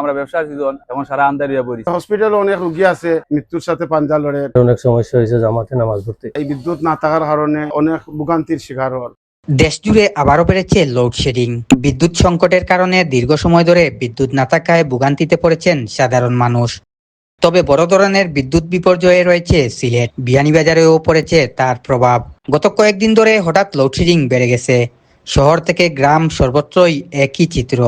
আমরা ব্যবসার সিজন এখন সারা আমদানি হয়ে পড়ি হসপিটালে অনেক রুগী আছে মৃত্যুর সাথে পাঞ্জা লড়ে। অনেক সমস্যা হয়েছে জামাতে নামাজ পড়তে এই বিদ্যুৎ না থাকার কারণে অনেক ভোগান্তির শিকার হওয়ার। দেশজুড়ে আবারও বেড়েছে লোডশেডিং বিদ্যুৎ সংকটের কারণে দীর্ঘ সময় ধরে বিদ্যুৎ না থাকায় ভোগান্তিতে পড়েছেন সাধারণ মানুষ। তবে বড় ধরনের বিদ্যুৎ বিপর্যয়ে রয়েছে সিলেট। বিয়ানীবাজারেও পড়েছে তার প্রভাব। গত কয়েকদিন ধরে হঠাৎ লোডশেডিং বেড়ে গেছে। শহর থেকে গ্রাম সর্বত্রই একই চিত্র।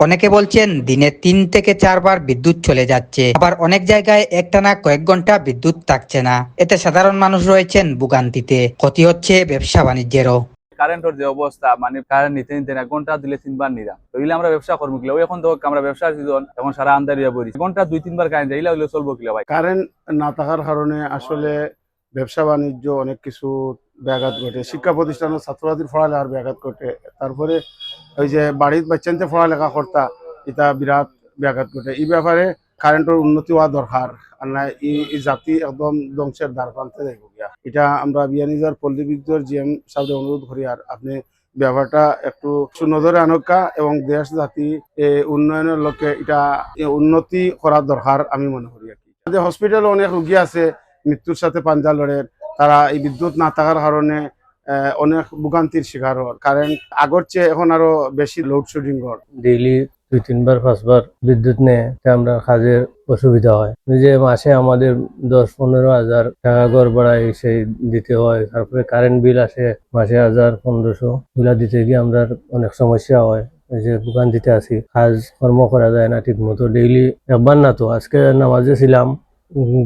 অনেকে বলছেন দিনে তিন থেকে চারবার বিদ্যুৎ চলে যাচ্ছে আবার অনেক জায়গায় একটানা কয়েক ঘণ্টা বিদ্যুৎ থাকছে না। এতে সাধারণ মানুষ রয়েছেন ভোগান্তিতে। ক্ষতি হচ্ছে ব্যবসা বাণিজ্যেরও। কারেন্টের যে অবস্থা মানে কারেন্ট নিতে নিতে না ঘণ্টা দিলে তিনবার নিরা। তো এগুলো আমরা ব্যবসা করব কিলো? এখন তো আমরা ব্যবসার সিজন এখন সারা আমদানি হয়ে পড়ি ঘণ্টা দুই তিনবার কারেন্ট হইলে চলবো কিলো ভাই? কারেন্ট না থাকার কারণে আসলে ব্যবসা বাণিজ্য অনেক কিছু ব্যাঘাত ঘটে। শিক্ষা প্রতিষ্ঠানের ছাত্রছাত্রীর পড়ালেখার ব্যাঘাত ঘটে। তারপরে ওই যে বাড়ির বাচ্চানতে পড়ালেখা কর্তা, এটা বিরাট ব্যাঘাত ঘটে। এই ব্যাপারে কারেন্টের উন্নতি হওয়া দরকার। আর না, এই জাতি একদম ধ্বংসের দ্বার প্রান্তে যাইব গিয়া। এটা আমরা বিয়ানিজার পল্লী বিদ্যুৎ জিএম সাহেব অনুরোধ করি, আর আপনি ব্যাপারটা একটু সুনজরে আনকা এবং দেশ জাতি উন্নয়নের লক্ষ্যে এটা উন্নতি করার দরকার আমি মনে করি আর কি। হসপিটালে অনেক রুগী আছে। মৃত্যুর সাথে পাঞ্জা লড়ে, তারা এই বিদ্যুৎ না থাকার কারণে অনেক ভোগান্তির শিকার হওয়ার। কারেন্ট আগর চেয়ে এখন আরও বেশি লোডশেডিং হওয়ার। ডেইলি দুই, তিনবার, পাঁচবার বিদ্যুৎ নেয় আমরা কাজের অসুবিধা হয়। যে মাসে আমাদের দশ, পনেরো হাজার টাকা ঘর ভাড়ায় সেই দিতে হয়। তারপরে কারেন্ট বিল আসে, মাসে হাজার পনেরোশো। গুলা দিতে গিয়ে আমরা অনেক সমস্যা হয়। যে দোকান দিতে আসি কাজ কর্ম করা যায় না ঠিক মতো ডেইলি একবার না তো, আজকে নামাজে ছিলাম।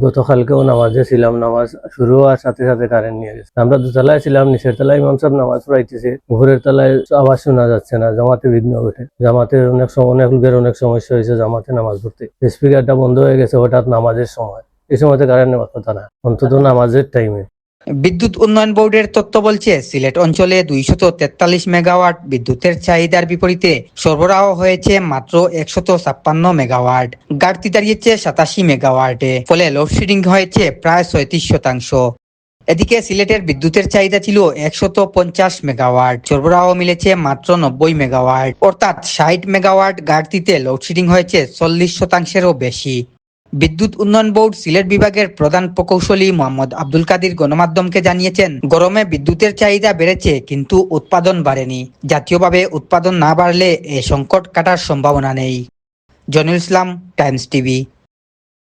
গতকালকেও নামাজে ছিলাম, নামাজ শুরু হওয়ার সাথে সাথে কারেন্ট নিয়ে গেছে। আমরা দুতলায় ছিলাম, নিচের তলায় ইমাম সাহেব নামাজ পড়াইতেছে। ভোরের তলায় আওয়াজ শোনা যাচ্ছে না, জামাতে বিঘ্ন ঘটে জামাতে অনেক সময় অনেক লোকের অনেক সমস্যা হয়েছে জামাতে নামাজ পড়তে। স্পিকারটা বন্ধ হয়ে গেছে হঠাৎ নামাজের সময়। এই সময়তে কারেন্ট নেওয়ার কথা না, অন্তত নামাজের টাইমে বিদ্যুৎ উন্নয়ন বোর্ডের তথ্য বলছে, সিলেট অঞ্চলে দুইশত তেতাল্লিশ মেগাওয়াট বিদ্যুতের চাহিদার বিপরীতে সরবরাহ হয়েছে মাত্র একশত ছাপ্পান্ন মেগাওয়াট। ঘাটতি দাঁড়িয়েছে সাতাশি মেগাওয়াটে, ফলে লোডশেডিং হয়েছে প্রায় ছয়ত্রিশ শতাংশ। এদিকে সিলেটের বিদ্যুতের চাহিদা ছিল একশত পঞ্চাশ মেগাওয়াট, সরবরাহ মিলেছে মাত্র নব্বই মেগাওয়াট। অর্থাৎ ষাট মেগাওয়াট ঘাটতিতে লোডশেডিং হয়েছে চল্লিশ শতাংশেরও বেশি। বিদ্যুৎ উন্নয়ন বোর্ড সিলেট বিভাগের প্রধান প্রকৌশলী মোহাম্মদ আব্দুল কাদির গণমাধ্যমকে জানিয়েছেন, গরমে বিদ্যুতের চাহিদা বেড়েছে কিন্তু উৎপাদন বাড়েনি। জাতীয়ভাবে উৎপাদন না বাড়লে এ সংকট কাটার সম্ভাবনা নেই। Zainul Islam, Times TV.